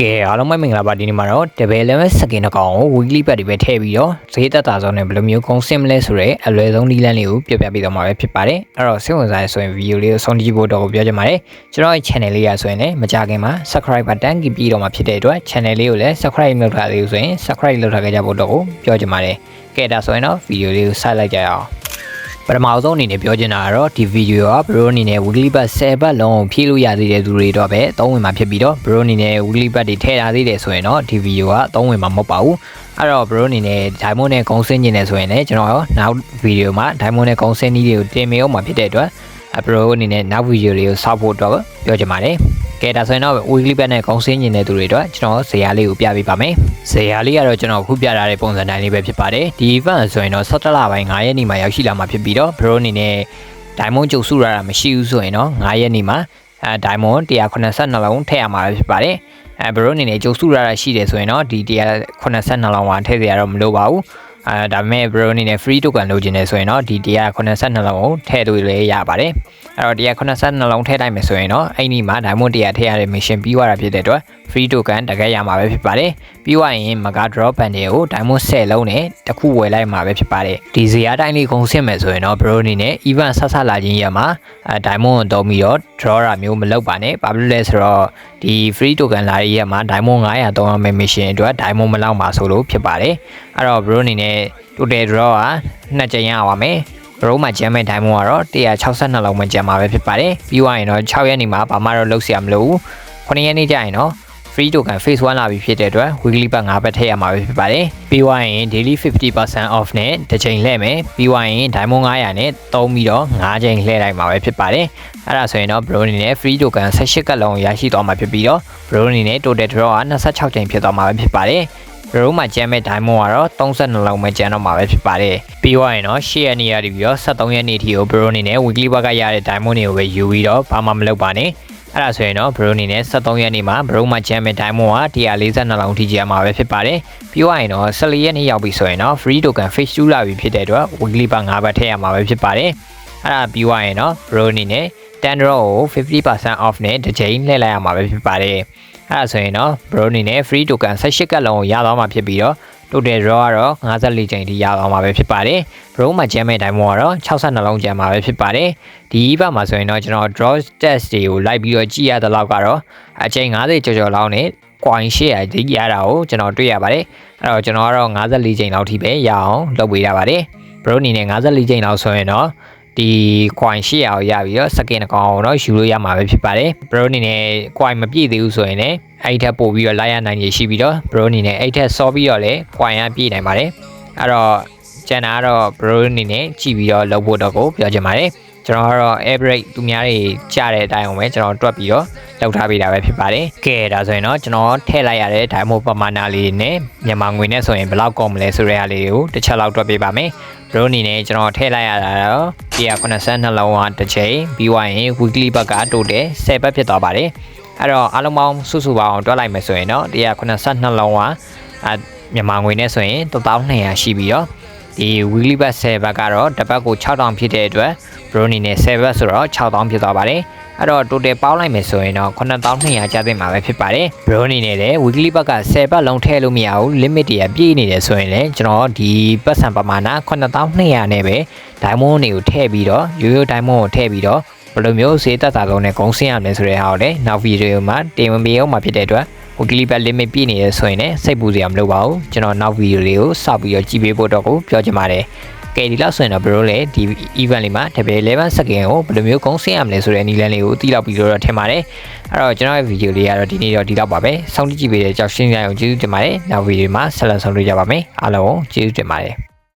ကဲအားလုံးပဲမင်္ဂလာပါဒီနေ့မှာတော့ Double Level Skin တစ်ကောင်ကို weekly pack တွေပဲထည့်ပြီးတော့ဈေးသက်သာဆုံးနဲ့ဘယ်လိုမျိုးကုန်စင်မလဲဆိုတော့အလွယ်ဆုံးနည်းလမ်းလေးကိုပြပြပေးတော့မှာပဲဖြစ်ပါတယ်အဲ့တော့စိတ်ဝင်စားရဆိုရင်ဗီဒီယိုလေးကိုဆုံးကြည့်ဖို့တော့ပြောချင်ပါတယ်ကျွန်တော်ရဲ့ channel လေးရဆိုရင်လည်းမကြခင်မှာ subscribe button ကပြီးတော့မှာဖြစ်တဲ့အတွက် channel လေးကိုလည်း subscribe လုပ်ထားသေးလို့ဆိုရင် subscribe လုပ်ထားကြဖို့တော့ပြောချင်ပါတယ်ကဲဒါဆိုရင်တော့ဗီဒီယိုလေးကိုဆက်လိုက်ကြရအောင် ပထမဆုံးအနေနဲ့ပြောချင်တာကတော့ဒီဗီဒီယိုကဘရိုအနေနဲ့ weekly pack 10ပတ်လုံးကိုဖြည့်လို့ရသေးတဲ့သူတွေတော့ပဲအသုံးဝင်မှာဖြစ်ပြီးတော့ဘရိုအနေနဲ့ weekly pack တွေထည့်ထားသေးတယ်ဆိုရင်တော့ဒီဗီဒီယိုကအသုံးဝင်မှာမဟုတ်ပါဘူးအဲ့တော့ဘရိုအနေနဲ့ diamond နဲ့ကုန်းစင်းကျင်နေဆိုရင်လည်းကျွန်တော်ရောနောက်ဗီဒီယိုမှာ diamond နဲ့ကုန်းစင်းနည်းတွေကိုတင်မေအောင်မှာဖြစ်တဲ့အတွက်အဘရိုအနေနဲ့နောက်ဗီဒီယိုတွေကိုစောက်ဖို့တော့ပြောချင်ပါတယ် ကဲဒါဆိုရင်တော့ weekly pack နဲ့ကုန်းစင်းကျင်တဲ့သူတွေအတွက်ကျွန်တော်ဇေယျလေးကိုပြပေးပါမယ်ဇေယျလေးကတော့ကျွန်တော်ခုပြထားတဲ့ပုံစံတိုင်းလေးပဲဖြစ်ပါတယ်ဒီ event ဆိုရင်တော့17လပိုင်း9ရက်နေ့မှာရောက်ရှိလာမှာဖြစ်ပြီးတော့ bro အနေနဲ့ diamond ကျုပ်စုရတာမရှိဘူးဆိုရင်တော့9ရက်နေ့မှာအဲ diamond 182လုံးထည့်ရမှာပဲဖြစ်ပါတယ်အဲ bro အနေနဲ့ကျုပ်စုရတာရှိတယ်ဆိုရင်တော့ဒီ182လုံးကထည့်စရာတော့မလိုပါဘူး အဲဒါပေမဲ့ bro အနေနဲ့ free token လိုချင်နေဆိုရင်တော့ဒီ182လုံးကိုထည့်လို့လည်းရပါတယ်အဲ့တော့182လုံးထည့်လိုက်မယ်ဆိုရင်တော့အဲ့ဒီမှာ diamond 100ထည့်ရတဲ့ mission ပြီးသွားတာဖြစ်တဲ့အတွက် free token တကယ်ရမှာပဲဖြစ်ပါတယ်ပြီးသွားရင် mega drop bundle ကို diamond 10လုံးနဲ့တစ်ခုဝယ်လိုက်မှာပဲဖြစ်ပါတယ်ဒီဇရာတိုင်းလေးကုန်ဆင့်မယ်ဆိုရင်တော့ bro အနေနဲ့ event ဆက်ဆက်လာခြင်းရမှာအဲ diamond ကိုတုံးပြီးတော့ draw တာမျိုးမလုပ်ပါနဲ့ဘာဖြစ်လို့လဲဆိုတော့ဒီ free token လာရမှာ diamond 900သုံးရမယ့် mission အတွက် diamond မလောက်ပါဆိုလို့ဖြစ်ပါတယ်အဲ့တော့ bro အနေနဲ့ total draw ကနှစ်ကြိမ်ရပါမယ်ဘရိုးမှာကျမ်းမဲ့ဒိုင်မွန်ကတော့162လောက်မှကျမ်းမှာပဲဖြစ်ပါတယ်ပြီးသွားရင်တော့6ရက်နေမှာဘာမှတော့လုပ်စရာမလိုဘူး9ရက်နေ့ကျရင်တော့ free token phase 1လာပြီဖြစ်တဲ့အတွက် weekly pack 5ဘတ်ထည့်ရမှာပဲဖြစ်ပါတယ်ပြီးသွားရင် daily 50% off နဲ့တစ်ချိန်လှည့်မယ်ပြီးသွားရင် diamond 900နဲ့သုံးပြီးတော့5ချိန်လှည့်လိုက်မှာပဲဖြစ်ပါတယ်အဲ့ဒါဆိုရင်တော့ bro အနေနဲ့ free token 18ကတ်လုံးရရှိသွားမှာဖြစ်ပြီးတော့ bro အနေနဲ့ total draw က26ချိန်ဖြစ်သွားမှာပဲဖြစ်ပါတယ်ဘရိုးမှာကျမ်းမဲ့ diamond ကတော့32လောက်ပဲကျန်တော့မှာပဲဖြစ်ပါတယ်ပြီးသွားရင်တော့10ရက်နေ့ရပြီးတော့73ရက်နေ့ထိကိုဘရိုးအနေနဲ့ weekly pack ကရတဲ့ diamond တွေကိုပဲယူပြီးတော့ဘာမှမလုပ်ပါနဲ့ အဲ့ဒါဆိုရင်တော့ဘရိုးအနေနဲ့73ရက်နေ့မှာဘရိုးမှာကျမ်းမဲ့ diamond က142လောက်ထိကျန်မှာပဲဖြစ်ပါတယ်ပြီးသွားရင်တော့14ရက်နေ့ရောက်ပြီဆိုရင်တော့ free token face 2လာပြီဖြစ်တဲ့အတွက် weekly pack 5ဘတ်ထည့်ရမှာပဲဖြစ်ပါတယ်အဲ့ဒါပြီးသွားရင်တော့ဘရိုးအနေနဲ့10 draw ကို50% off နဲ့တစ်ချိန်လှည့်လိုက်ရမှာပဲဖြစ်ပါတယ်အဲ့ဒါဆိုရင်တော့ bro အနေနဲ့ free token 18ကတ်လုံးကိုရသွားမှာဖြစ်ပြီးတော့ total draw ကတော့54ချိန်ထိရသွားမှာပဲဖြစ်ပါတယ် bro မှာကျမ်းမဲ့တိုင်းမို့ကတော့62လုံးကျမ်းမှာပဲဖြစ်ပါတယ်ဒီဘက်မှာဆိုရင်တော့ကျွန်တော် draw test တွေကိုလိုက်ပြီးတော့ကြည့်ရတဲ့လောက်ကတော့အချိန်90ကျော်ကျော်လောက်နဲ့ coin share ဒီရတာကိုကျွန်တော်တွေ့ရပါတယ်အဲ့တော့ကျွန်တော်ကတော့54ချိန်လောက်ထိပဲရအောင်လုပ်ပေးရပါတယ် bro အနေနဲ့54ချိန်လောက်ဆိုရင်တော့ဒီ coin 800ကိုရပြီးတော့ second အကောင်တော့ယူလို့ရမှာပဲဖြစ်ပါတယ် bro အနေနဲ့ coin မပြည့်သေးဘူးဆိုရင်လည်း အဲ့ထက်ပို့ပြီးတော့လိုက်ရနိုင်ရရှိပြီးတော့ bro အနေနဲ့အဲ့ထက်စောပြီးတော့လည်း coin ရပြည့်နိုင်ပါတယ်အဲ့တော့ကျန်တာကတော့ bro အနေနဲ့ကြည့်ပြီးတော့လုပ်ဖို့တော့ကိုပြောချင်ပါတယ်ကျွန်တော်ကတော့ air brake သူများတွေကြားတဲ့အတိုင်းအောင်ပဲကျွန်တော်တွက်ပြီးတော့လောက်ထားပေးတာပဲဖြစ်ပါတယ်။ကဲဒါဆိုရင်တော့ကျွန်တော်ထည့်လိုက်ရတဲ့ diamond ပမာဏလေးနဲ့မြန်မာငွေနဲ့ဆိုရင်ဘယ်လောက်ကုန်မလဲဆိုတဲ့အားလေးကိုတစ်ချက်လောက်တွက်ပေးပါမယ်။ bro အနေနဲ့ကျွန်တော်ထည့်လိုက်ရတာတော့182လုံးကတစ်ချိန်ပြီးွားရင် weekly ဘက်ကတိုးတယ်10ဘက်ဖြစ်သွားပါတယ်။ အဲ့တော့အားလုံးပေါင်းစုစုပေါင်းတွက်လိုက်မယ်ဆိုရင်တော့182လုံးကမြန်မာငွေနဲ့ဆိုရင်1200ရှိပြီးတော့ဒီ weekly back 10ဘက်ကတော့တစ်ပတ်ကို6000ဖြစ်တဲ့အတွက် bro အနေနဲ့10ဘက်ဆိုတော့6000ဖြစ်သွားပါတယ်အဲ့တော့ total ပေါင်းလိုက်မယ်ဆိုရင်တော့9200ကျသင့်မှာပဲဖြစ်ပါတယ် bro အနေနဲ့လည်း weekly ဘက်က10ဘက်လုံးထည့်လို့မရဘူး limit တွေကပြည့်နေတယ်ဆိုရင်လည်းကျွန်တော်ဒီပတ်စံပမာဏ9200နဲ့ပဲ diamond တွေကိုထည့်ပြီးတော့ရိုးရိုး diamond ကိုထည့်ပြီးတော့ ဘယ်လိုမျိုးဈေးသက်သာဆုံးနဲ့ဂုံးဆင်းရမလဲဆိုတဲ့ဟာကိုလည်းနောက်ဗီဒီယိုမှာတင်ဝင်ပေးအောင်မှာဖြစ်တဲ့အတွက် weekly back limit ပြည့်နေရဆိုရင်လည်းစိတ်ပူစရာမလိုပါဘူးကျွန်တော်နောက်ဗီဒီယိုလေးကိုစောက်ပြီးတော့ကြည့်ပေးဖို့တော့ကိုပြောချင်ပါတယ်ကဲဒီလောက်ဆိုရင်တော့ဘယ်လိုလဲဒီ event လေးမှာ double 11 second ကိုဘယ်လိုမျိုးကုန်းဆင်းရမလဲဆိုတဲ့နည်းလမ်းလေးကိုသိလောက်ပြီးတော့ထင်ပါတယ်အဲ့တော့ကျွန်တော်ရဲ့ဗီဒီယိုလေးကတော့ဒီနေ့တော့ဒီလောက်ပါပဲစောင့်ကြည့်ကြည့်ပေးတဲ့ကြောက်ရှင်းကြအောင်ကျေးဇူးတင်ပါတယ်နောက်ဗီဒီယိုမှာဆက်လက်ဆောင်တွေ့ကြပါမယ်အားလုံးကျေးဇူးတင်ပါတယ်